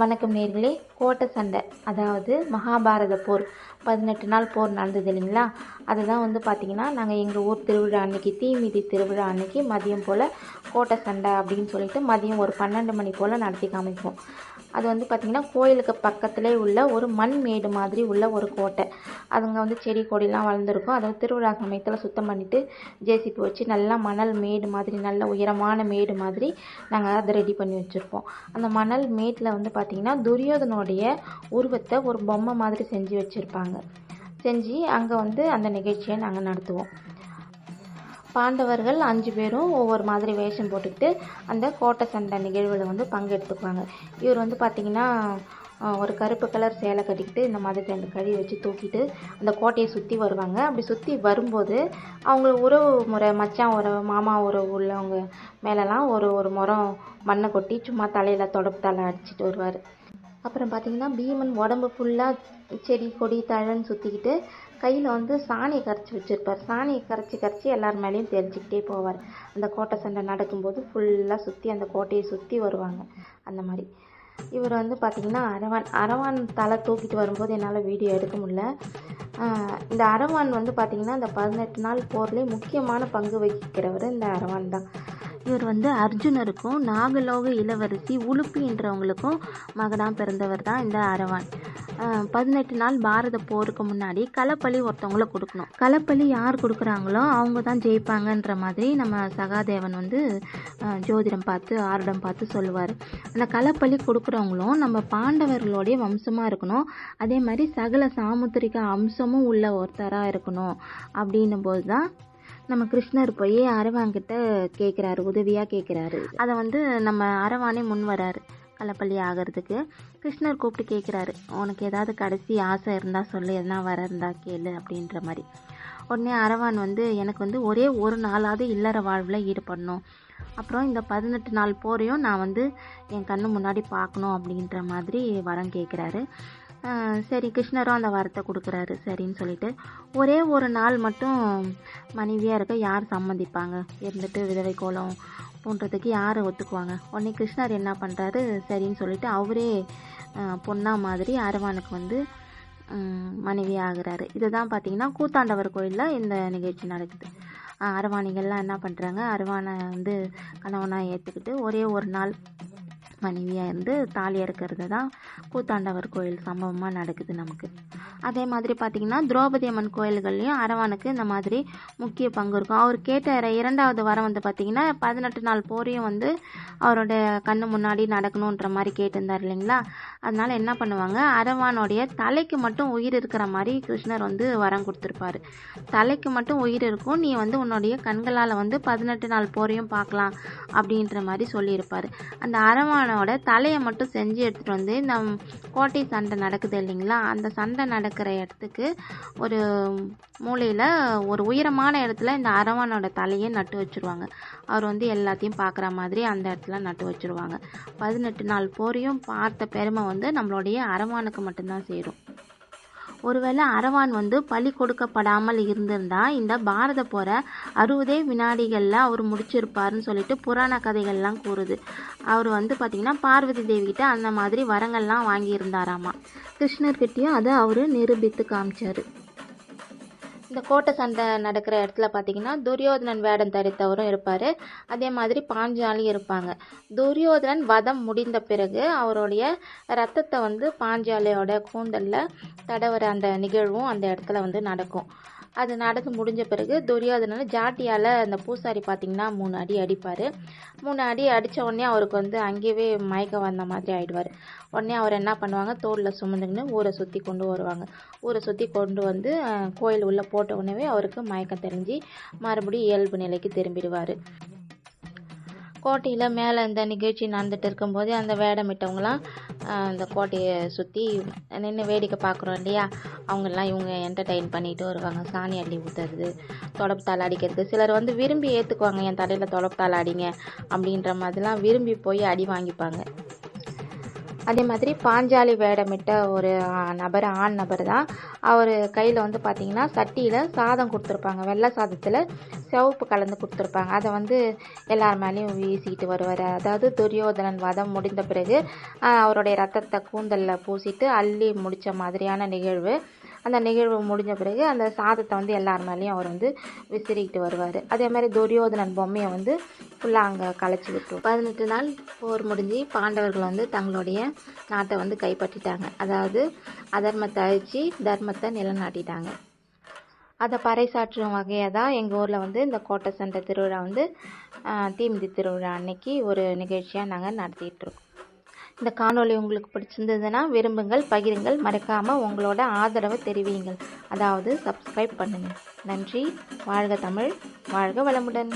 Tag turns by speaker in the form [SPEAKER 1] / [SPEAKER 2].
[SPEAKER 1] வணக்கம் நேர்களே. கோட்டை சண்டை அதாவது மகாபாரத போர் பதினெட்டு நாள் போர் நடந்தது இல்லைங்களா? அதுதான் வந்து பார்த்திங்கன்னா நாங்கள் எங்கள் ஊர் திருவிழா அன்னைக்கு தீமிதி திருவிழா அன்னைக்கு மதியம் போல் கோட்டை சண்டை அப்படின்னு சொல்லிட்டு மதியம் ஒரு பன்னெண்டு மணி போல் நடத்தி காமிப்போம். அது வந்து பார்த்திங்கன்னா கோயிலுக்கு பக்கத்திலே உள்ள ஒரு மண் மேடு மாதிரி உள்ள ஒரு கோட்டை. அதுங்க வந்து செடி கொடிலாம் வளர்ந்துருக்கும். அதை திருவிழா சமயத்தில் சுத்தம் பண்ணிவிட்டு ஜேசிபி வச்சு நல்லா மணல் மேடு மாதிரி நல்ல உயரமான மேடு மாதிரி நாங்கள் அதை ரெடி பண்ணி வச்சுருப்போம். அந்த மணல் மேட்டில் வந்து பார்த்திங்கன்னா துரியோதனுடைய உருவத்தை ஒரு பொம்மை மாதிரி செஞ்சு வச்சுருப்பாங்க. செஞ்சு அங்கே வந்து அந்த நிகழ்ச்சியை நாங்கள் நடத்துவோம். பாண்டவர்கள் அஞ்சு பேரும் ஒவ்வொரு மாதிரி வேஷம் போட்டுக்கிட்டு அந்த கோட்டை சண்டை நிகழ்வில் வந்து பங்கெடுத்துக்குவாங்க. இவர் வந்து பார்த்திங்கன்னா ஒரு கருப்பு கலர் சேலை கட்டிக்கிட்டு இந்த மாதிரி ரெண்டு கழி வச்சு தூக்கிட்டு அந்த கோட்டையை சுற்றி வருவாங்க. அப்படி சுற்றி வரும்போது அவங்க உறவு முறை மச்சான் உறவு மாமா உறவு உள்ளவங்க மேலெலாம் ஒரு ஒரு முறம் மண்ணை கொட்டி சும்மா தலையில் தொடப்பு தலை அடிச்சிட்டு வருவார். அப்புறம் பார்த்திங்கன்னா பீமன் உடம்பு ஃபுல்லாக செடி கொடி தழைன்னு சுற்றிக்கிட்டு கையில் வந்து சாணியை கரைச்சி வச்சுருப்பார். சாணியை கரைச்சி கரைச்சி எல்லார் மேலேயும் தெரிஞ்சுக்கிட்டே போவார். அந்த கோட்டை சண்டை நடக்கும்போது ஃபுல்லாக சுற்றி அந்த கோட்டையை சுற்றி வருவாங்க. அந்த மாதிரி. இவர் வந்து பார்த்திங்கன்னா அரவான் அரவான் தலை தூக்கிட்டு வரும்போது என்னால் வீடியோ எடுக்க முடியல. இந்த அரவான் வந்து பார்த்திங்கன்னா இந்த பதினெட்டு நாள் போர்லேயே முக்கியமான பங்கு வகிக்கிறவர் இந்த அரவான் தான். இவர் வந்து அர்ஜுனருக்கும் நாகலோக இளவரசி உலுப்பின்றவங்களுக்கும் மகனாக பிறந்தவர் தான் இந்த அரவான். பதினெட்டு நாள் பாரத போருக்கு முன்னாடி களப்பலி ஒருத்தவங்கள கொடுக்கணும். களப்பலி யார் கொடுக்குறாங்களோ அவங்க தான் ஜெயிப்பாங்கன்ற மாதிரி நம்ம சகாதேவன் வந்து ஜோதிடம் பார்த்து ஆருடம் பார்த்து சொல்லுவார். அந்த களப்பலி கொடுக்குறவங்களும் நம்ம பாண்டவர்களுடைய வம்சமாக இருக்கணும். அதே மாதிரி சகல சாமுத்திரிக அம்சமும் உள்ள ஒருத்தராக இருக்கணும் அப்படின்னும் போது தான் நம்ம கிருஷ்ணர் போய் அரவான்கிட்ட கேட்குறாரு உதவியாக கேட்குறாரு அதை வந்து நம்ம அரவானே முன் வராரு களப்பள்ளி ஆகிறதுக்கு கிருஷ்ணர் கூப்பிட்டு கேட்குறாரு உனக்கு ஏதாவது கடைசி ஆசை இருந்தால் சொல்லு எதனா வர இருந்தால் கேளு அப்படின்ற மாதிரி. உடனே அரவான் வந்து எனக்கு வந்து ஒரே ஒரு நாளாவது இல்லற வாழ்வில் ஈடுபடணும். அப்புறம் இந்த பதினெட்டு நாள் போரையும் நான் வந்து என் கண்ணு முன்னாடி பார்க்கணும் அப்படின்ற மாதிரி வரம் கேட்குறாரு சரி கிருஷ்ணரும் அந்த வரத்தை கொடுக்குறாரு. சரின்னு சொல்லிட்டு ஒரே ஒரு நாள் மட்டும் மனைவியாக இருக்க யார் சம்மதிப்பாங்க? இருந்துட்டு விதவை கோலம் பூன்றதுக்கு யாரை ஒத்துக்குவாங்க? உடனே கிருஷ்ணர் என்ன பண்ணுறாரு சரின்னு சொல்லிட்டு அவரே பொண்ணா மாதிரி அரவானுக்கு வந்து மனைவி ஆகிறாரு. இதை இதுதான் பார்த்தீங்கன்னா கூத்தாண்டவர் கோயிலில் இந்த நிகழ்ச்சி நடக்குது. அரவாணிகள்லாம் என்ன பண்ணுறாங்க அரவானை வந்து கணவனாக ஏற்றுக்கிட்டு ஒரே ஒரு நாள் மனைவியாக இருந்து தாலி அறுக்கிறது தான் கூத்தாண்டவர் கோயில் சம்பவமாக நடக்குது நமக்கு. அதே மாதிரி பார்த்திங்கன்னா திரௌபதி அம்மன் கோயில்கள்லையும் அரவானுக்கு இந்த மாதிரி முக்கிய பங்கு இருக்கும். அவர் கேட்ட இரண்டாவது வரம் வந்து பார்த்திங்கன்னா பதினெட்டு நாள் போரையும் வந்து அவரோட கண்ணு முன்னாடி நடக்கணுன்ற மாதிரி கேட்டிருந்தார் இல்லைங்களா? அதனால் என்ன பண்ணுவாங்க அரவானுடைய தலைக்கு மட்டும் உயிர் இருக்கிற மாதிரி கிருஷ்ணர் வந்து வரம் கொடுத்துருப்பாரு. தலைக்கு மட்டும் உயிர் இருக்கும் நீ வந்து உன்னுடைய கண்களால் வந்து பதினெட்டு நாள் போரையும் பார்க்கலாம் அப்படின்ற மாதிரி சொல்லியிருப்பார். அந்த அரவானோட தலையை மட்டும் செஞ்சு எடுத்துகிட்டு வந்து இந்த கோட்டை சண்டை நடக்குது இல்லைங்களா? அந்த சண்டை நடக்கிற இடத்துக்கு ஒரு மூலையில் ஒரு உயரமான இடத்துல இந்த அரவானோட தலையை நட்டு வச்சுருவாங்க. அவர் வந்து எல்லாத்தையும் பார்க்குற மாதிரி அந்த இடத்துல நட்டு வச்சுருவாங்க. பதினெட்டு நாள் போரையும் பார்த்த பெருமை வந்து நம்மளுடைய அரவானுக்கு மட்டும்தான் சேரும். ஒருவேளை அரவான் வந்து பலி கொடுக்கப்படாமல் இருந்திருந்தா இந்த பாரத போரை அறுபதே வினாடிகளில் அவர் முடிச்சிருப்பாருன்னு சொல்லிட்டு புராண கதைகள்லாம் கூறுது. அவர் வந்து பார்த்திங்கன்னா பார்வதி தேவிகிட்ட அந்த மாதிரி வரங்கள்லாம் வாங்கியிருந்தாராமா. கிருஷ்ணர்கிட்டையும் அதை அவர் நிரூபித்து காமிச்சார். இந்த கோட்டை சண்டை நடக்கிற இடத்துல பார்த்தீங்கன்னா துரியோதனன் வேடம் தரித்தவரும் இருப்பார். அதே மாதிரி பாஞ்சாலி இருப்பாங்க. துரியோதனன் வதம் முடிந்த பிறகு அவருடைய ரத்தத்தை வந்து பாஞ்சாலியோட கூந்தலில் தடவுற அந்த நிகழ்வும் அந்த இடத்துல வந்து நடக்கும். அது நடந்து முடிஞ்ச பிறகு துரியோதனன் ஜாட்டியால் அந்த பூசாரி பார்த்தீங்கன்னா மூணு அடி அடிப்பார். மூணு அடி அடித்த உடனே அவருக்கு வந்து அங்கேயே மயக்கம் வந்த மாதிரி ஆகிடுவார் உடனே அவர் என்ன பண்ணுவாங்க? தோளில் சுமந்துக்கின்னு ஊரை சுற்றி கொண்டு வருவாங்க. ஊரை சுற்றி கொண்டு வந்து கோயில் உள்ளே போட்ட உடனே அவருக்கு மயக்கம் தெரிஞ்சு மறுபடியும் இயல்பு நிலைக்கு திரும்பிடுவார். கோட்டையில் மேலே இந்த நிகழ்ச்சி நடந்துட்டு இருக்கும்போது அந்த வேடமிட்டவங்களாம் அந்த கோட்டையை சுற்றி நின்று வேடிக்கை பார்க்குறோம் இல்லையா? அவங்கெல்லாம் இவங்க என்டர்டெயின் பண்ணிட்டு வருவாங்க. சாணி அள்ளி ஊற்றுறது தொடப்பத்தால் அடிக்கிறது. சிலர் வந்து விரும்பி ஏற்றுக்குவாங்க என் தலையில் தொடப்பத்தால் அடிங்க அப்படின்ற மாதிரிலாம் விரும்பி போய் அடி வாங்கிப்பாங்க. அதே மாதிரி பாஞ்சாலி வேடமிட்ட ஒரு நபர் ஆண் நபர் தான். அவர் கையில் வந்து பார்த்தீங்கன்னா சட்டியில் சாதம் கொடுத்துருப்பாங்க. வெள்ளை சாதத்தில் சிவப்பு கலந்து கொடுத்துருப்பாங்க. அதை வந்து எல்லார் மேலேயும் வீசிக்கிட்டு வருவார். அதாவது துரியோதனன் வதம் முடிந்த பிறகு அவருடைய ரத்தத்தை கூந்தலில் பூசிட்டு அள்ளி முடித்த மாதிரியான நிகழ்வு. அந்த நிகழ்வு முடிஞ்ச பிறகு அந்த சாதத்தை வந்து எல்லார் மேலேயும் அவர் வந்து விசிறிக்கிட்டு வருவார். அதே மாதிரி துரியோதனன் பொம்மையை வந்து ஃபுல்லாக அங்கே கலைச்சி விட்டுரும் பதினெட்டு நாள் போர் முடிஞ்சு பாண்டவர்கள் வந்து தங்களுடைய நாட்டை வந்து கைப்பற்றிட்டாங்க. அதாவது அதர்மத்தை அழிச்சு தர்மத்தை நிலநாட்டிட்டாங்க. அதை பறைசாற்றும் வகையாக தான் எங்கள் ஊரில் வந்து இந்த கோட்டை சண்டை திருவிழா வந்து தீமிதி திருவிழா அன்னைக்கு ஒரு நிகழ்ச்சியாக நாங்கள் நடத்திட்டுருக்கோம் இந்த காணொளி உங்களுக்கு பிடிச்சிருந்ததுன்னா விரும்புங்கள் பகிருங்கள் மறக்காமல் உங்களோட ஆதரவை தெரிவியுங்கள். அதாவது சப்ஸ்கிரைப் பண்ணுங்கள் நன்றி. வாழ்க தமிழ். வாழ்க வளமுடன்.